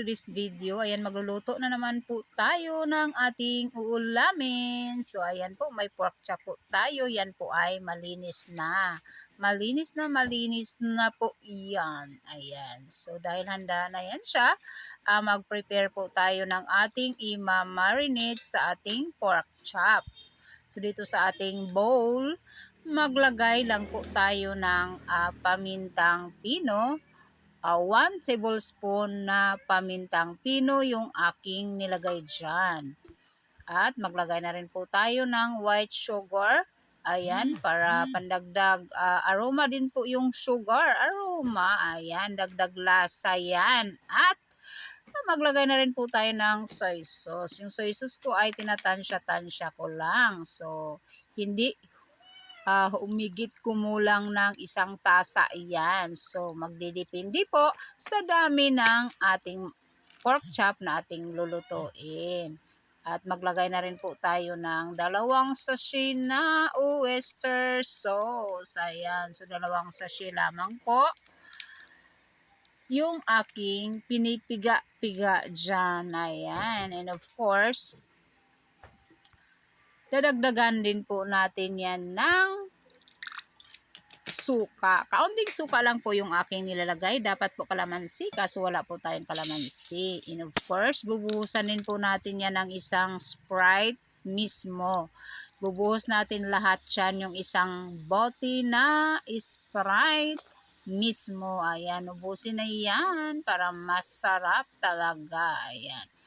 today's video. Ayan, magluluto na naman po tayo ng ating uulamin. So, ayan po, may pork chop po tayo. Yan po ay malinis na. Malinis na, malinis na po yan. Ayan. So, dahil handa na yan siya, uh, mag-prepare po tayo ng ating ima-marinate sa ating pork chop. So, dito sa ating bowl, maglagay lang po tayo ng uh, pamintang pino uh, 1 tablespoon na pamintang pino yung aking nilagay dyan. At maglagay na rin po tayo ng white sugar. Ayan, para pandagdag uh, aroma din po yung sugar. Aroma, ayan, dagdag lasa yan. At maglagay na rin po tayo ng soy sauce. Yung soy sauce ko ay tinatansya-tansya ko lang. So, hindi uh, umigit kumulang ng isang tasa yan. So, magdidepende po sa dami ng ating pork chop na ating lulutuin. At maglagay na rin po tayo ng dalawang sachet na oyster sauce. Ayan. So, dalawang sachet lamang po. Yung aking pinipiga-piga dyan. Ayan. And of course, dadagdagan din po natin yan ng suka. Kaunting suka lang po yung aking nilalagay. Dapat po kalamansi kaso wala po tayong kalamansi. And of course, bubuhusan din po natin yan ng isang Sprite mismo. Bubuhos natin lahat yan yung isang bote na Sprite mismo. Ayan, ubusin na yan para masarap talaga. Ayan.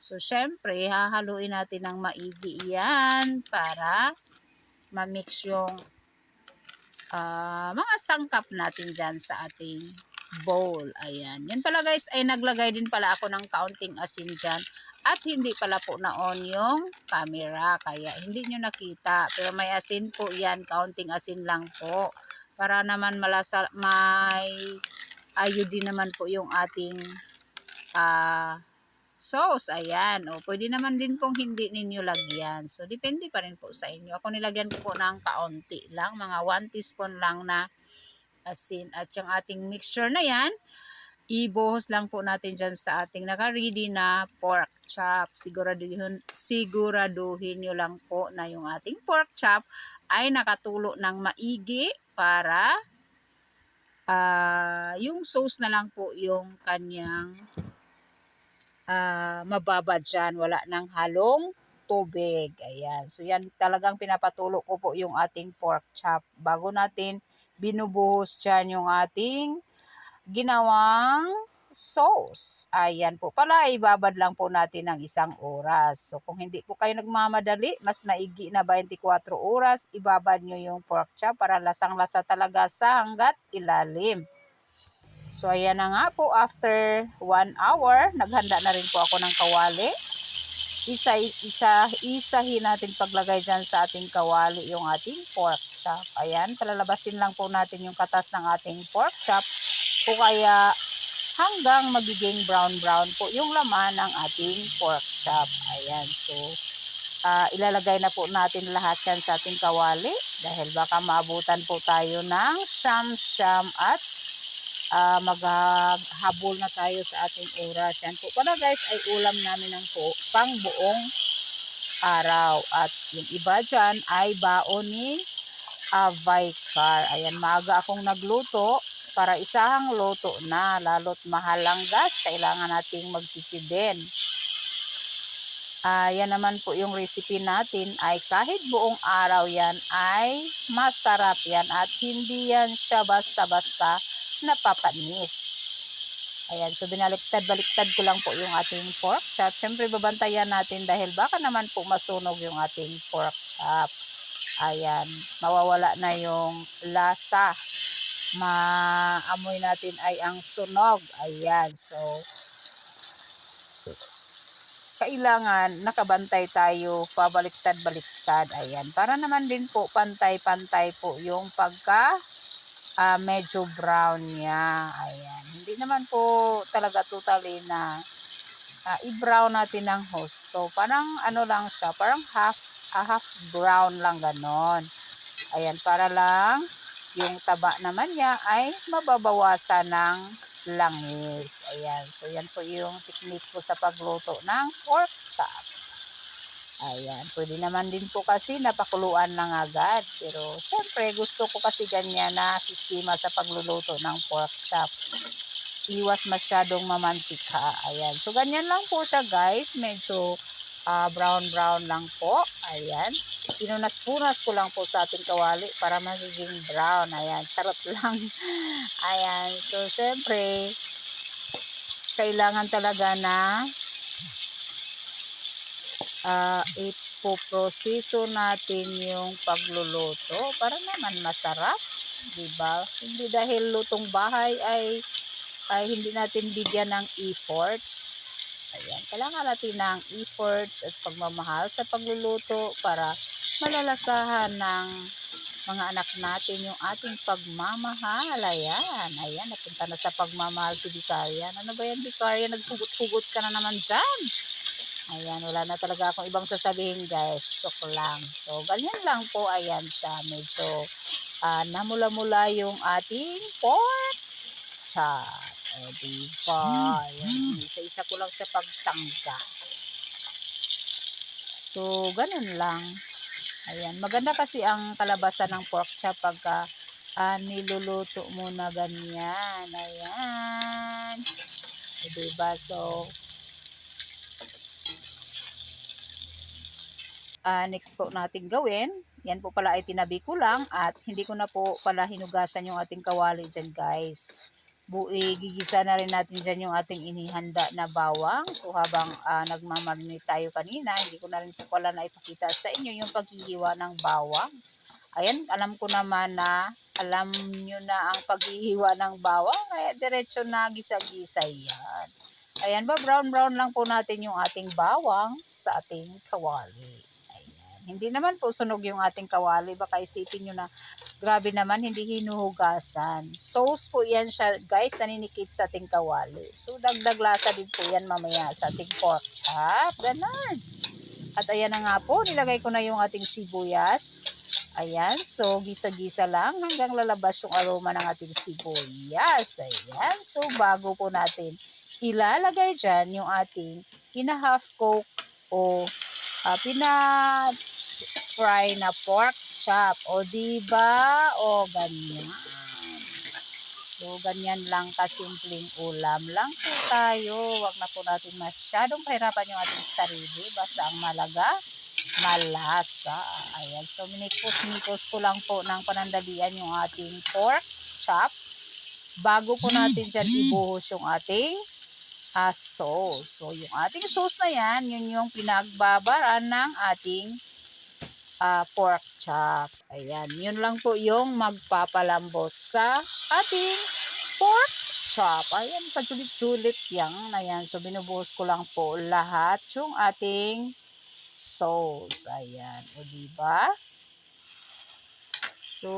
So, syempre, hahaluin natin ng maigi yan para ma-mix yung uh, mga sangkap natin dyan sa ating bowl. Ayan. Yan pala guys, ay naglagay din pala ako ng kaunting asin dyan. At hindi pala po na-on yung camera. Kaya hindi nyo nakita. Pero may asin po yan. Kaunting asin lang po. Para naman malasa, may ayodin naman po yung ating uh, sauce. Ayan. O, pwede naman din pong hindi ninyo lagyan. So, depende pa rin po sa inyo. Ako nilagyan ko po ng kaunti lang. Mga 1 teaspoon lang na asin. At yung ating mixture na yan, ibuhos lang po natin dyan sa ating naka-ready na pork chop. Siguraduhin, siguraduhin nyo lang po na yung ating pork chop ay nakatulo ng maigi para uh, yung sauce na lang po yung kanyang uh, mababa dyan. Wala nang halong tubig. Ayan. So, yan talagang pinapatulo ko po yung ating pork chop. Bago natin binubuhos dyan yung ating ginawang sauce. Ayan po pala, ibabad lang po natin ng isang oras. So, kung hindi po kayo nagmamadali, mas maigi na 24 oras, ibabad nyo yung pork chop para lasang-lasa talaga sa hanggat ilalim. So, ayan na nga po, after 1 hour, naghanda na rin po ako ng kawali. Isa, isa, isahin natin paglagay dyan sa ating kawali yung ating pork chop. Ayan, palalabasin lang po natin yung katas ng ating pork chop o kaya hanggang magiging brown-brown po yung laman ng ating pork chop. Ayan, so uh, ilalagay na po natin lahat yan sa ating kawali dahil baka maabutan po tayo ng sham-sham at uh, maghabol na tayo sa ating oras. Yan po pala guys ay ulam namin ng po, pang buong araw. At yung iba dyan ay baon ni Vicar. Ayan, maaga akong nagluto para isahang luto na. Lalo't mahal ang gas, kailangan nating magtitibin. Uh, yan naman po yung recipe natin ay kahit buong araw yan ay masarap yan at hindi yan siya basta-basta napapanis. Ayan, so binaliktad-baliktad ko lang po yung ating pork chop. Siyempre, babantayan natin dahil baka naman po masunog yung ating pork chop. Ayan, mawawala na yung lasa. Maamoy natin ay ang sunog. Ayan, so kailangan nakabantay tayo pabaliktad-baliktad. Ayan, para naman din po pantay-pantay po yung pagka uh, medyo brown niya. Ayan. Hindi naman po talaga totally na uh, i-brown natin ng husto. Parang ano lang siya, parang half, uh, half brown lang ganon. Ayan, para lang yung taba naman niya ay mababawasan ng langis. Ayan. So, yan po yung technique ko sa pagluto ng pork chop. Ayan. Pwede naman din po kasi napakuluan lang agad. Pero, syempre, gusto ko kasi ganyan na sistema sa pagluluto ng pork chop. Iwas masyadong mamantika. Ayan. So, ganyan lang po siya, guys. Medyo ah, brown-brown lang po. Ayan. Pinunas-punas ko lang po sa ating kawali para magiging brown. Ayan. Charot lang. Ayan. So, syempre, kailangan talaga na uh, ipoproseso natin yung pagluluto para naman masarap. Diba? Hindi dahil lutong bahay ay, ay hindi natin bigyan ng efforts. Ayan, kailangan natin ng efforts at pagmamahal sa pagluluto para malalasahan ng mga anak natin yung ating pagmamahal. Ayan, ayan, napunta na sa pagmamahal si Vicarian. Ano ba yan, Vicarian? Naghugot-hugot ka na naman dyan. Ayan, wala na talaga akong ibang sasabihin guys. Joke lang. So, ganyan lang po. Ayan siya. Medyo ah, namula-mula yung ating pork chop. O, diba? Ayan, isa-isa ko lang siya pagtangga. So, ganun lang. Ayan, maganda kasi ang kalabasan ng pork chop pagka ah, niluluto mo na ganyan. Ayan. O, diba? So, ah, next po natin gawin, yan po pala ay tinabi ko lang at hindi ko na po pala hinugasan yung ating kawali dyan guys. Bui, gigisa na rin natin dyan yung ating inihanda na bawang. So habang ah, nagmamarinate tayo kanina, hindi ko na rin po pala naipakita sa inyo yung paghihiwa ng bawang. Ayan, alam ko naman na alam nyo na ang paghihiwa ng bawang, kaya diretso na gisa-gisa yan. Ayan ba, brown-brown lang po natin yung ating bawang sa ating kawali. Hindi naman po sunog yung ating kawali. Baka isipin nyo na, grabe naman, hindi hinuhugasan. Sauce po yan siya, guys, naninikit sa ating kawali. So, dagdag lasa din po yan mamaya sa ating pork chop. Ganon. At ayan na nga po, nilagay ko na yung ating sibuyas. Ayan, so gisa-gisa lang hanggang lalabas yung aroma ng ating sibuyas. Ayan, so bago po natin ilalagay dyan yung ating pina-half cook o uh, pina-fry na pork chop. O diba? O ganyan. So, ganyan lang kasimpleng ulam lang po tayo. Huwag na po natin masyadong pahirapan yung ating sarili. Basta ang malaga, malasa. Ayan. So, minikos-mikos ko lang po ng panandalian yung ating pork chop. Bago po natin dyan ibuhos yung ating uh, sauce. So, yung ating sauce na yan, yun yung pinagbabaran ng ating uh, pork chop. Ayan, yun lang po yung magpapalambot sa ating pork chop. Ayan, pajulit-julit yan. Ayan, so binubuhos ko lang po lahat yung ating sauce. Ayan, o diba? So,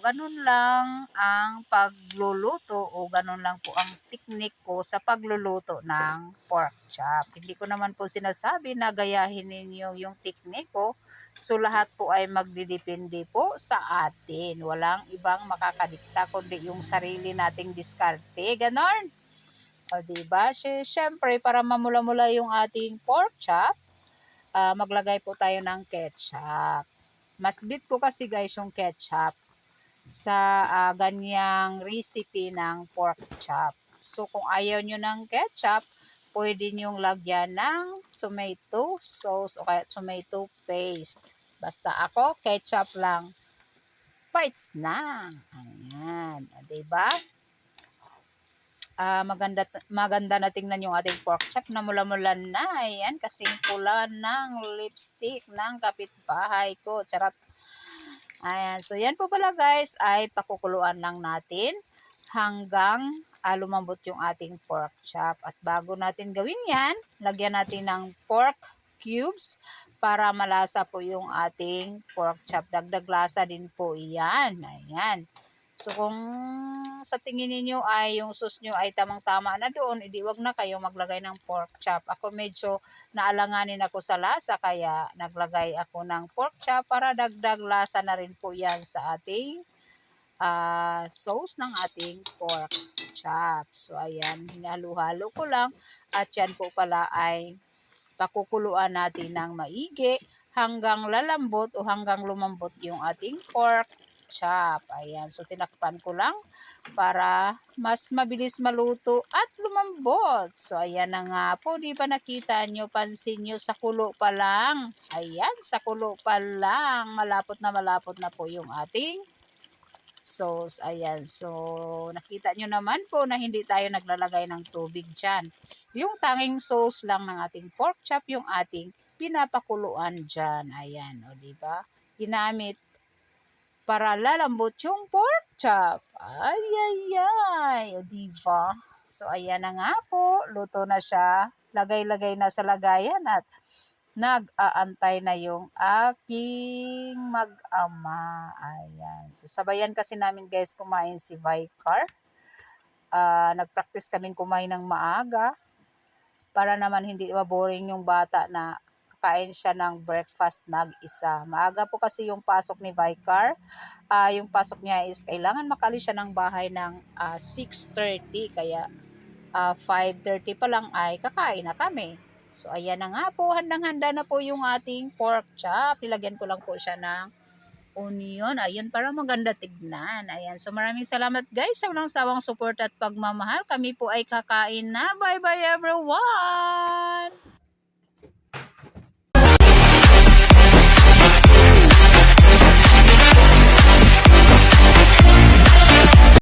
ganun lang ang pagluluto o ganun lang po ang technique ko sa pagluluto ng pork chop. Hindi ko naman po sinasabi na gayahin ninyo yung technique ko. So, lahat po ay magdidepende po sa atin. Walang ibang makakadikta kundi yung sarili nating diskarte. Ganon. O, diba? Siyempre, para mamula-mula yung ating pork chop, uh, maglagay po tayo ng ketchup. Mas bit ko kasi guys yung ketchup sa uh, ganyang recipe ng pork chop. So kung ayaw nyo ng ketchup, pwede nyong lagyan ng tomato sauce o kaya tomato paste. Basta ako, ketchup lang. Bites na. Ayan. Diba? uh, maganda, maganda na tingnan yung ating pork chop na mula-mula na. Ayan, kasing pula ng lipstick ng kapitbahay ko. Charot. Ayan, so yan po pala guys ay pakukuluan lang natin hanggang uh, lumambot yung ating pork chop. At bago natin gawin yan, lagyan natin ng pork cubes para malasa po yung ating pork chop. Dagdag lasa din po iyan. Ayan. So kung sa tingin niyo ay yung sauce nyo ay tamang-tama na doon, edi wag na kayo maglagay ng pork chop. Ako medyo naalanganin ako sa lasa kaya naglagay ako ng pork chop para dagdag lasa na rin po yan sa ating ah, sauce ng ating pork chop. So, ayan, hinalo-halo ko lang. At yan po pala ay pakukuluan natin ng maigi hanggang lalambot o hanggang lumambot yung ating pork chop. Ayan, so tinakpan ko lang para mas mabilis maluto at lumambot. So, ayan na nga po. Di ba nakita nyo? Pansin nyo sa kulo pa lang. Ayan, sa kulo pa lang. Malapot na malapot na po yung ating sauce. Ayan. So, nakita nyo naman po na hindi tayo naglalagay ng tubig dyan. Yung tanging sauce lang ng ating pork chop, yung ating pinapakuluan dyan. Ayan, o diba? Ginamit para lalambot yung pork chop. Ay, ay, ay. O diba? So, ayan na nga po. Luto na siya. Lagay-lagay na sa lagayan at nag-aantay na yung aking mag-ama. Ayan. So, sabayan kasi namin guys kumain si Vicar. Ah, nag-practice kaming kumain ng maaga para naman hindi maboring yung bata na kakain siya ng breakfast mag-isa. Maaga po kasi yung pasok ni Vicar. Ah, yung pasok niya is kailangan makalis siya ng bahay ng ah, 6.30 kaya ah, 5.30 pa lang ay kakain na kami. So, ayan na nga po. Handang-handa na po yung ating pork chop. Nilagyan ko lang po siya ng onion. Ayan, para maganda tignan. Ayan. So, maraming salamat guys sa walang sawang support at pagmamahal. Kami po ay kakain na. Bye-bye everyone!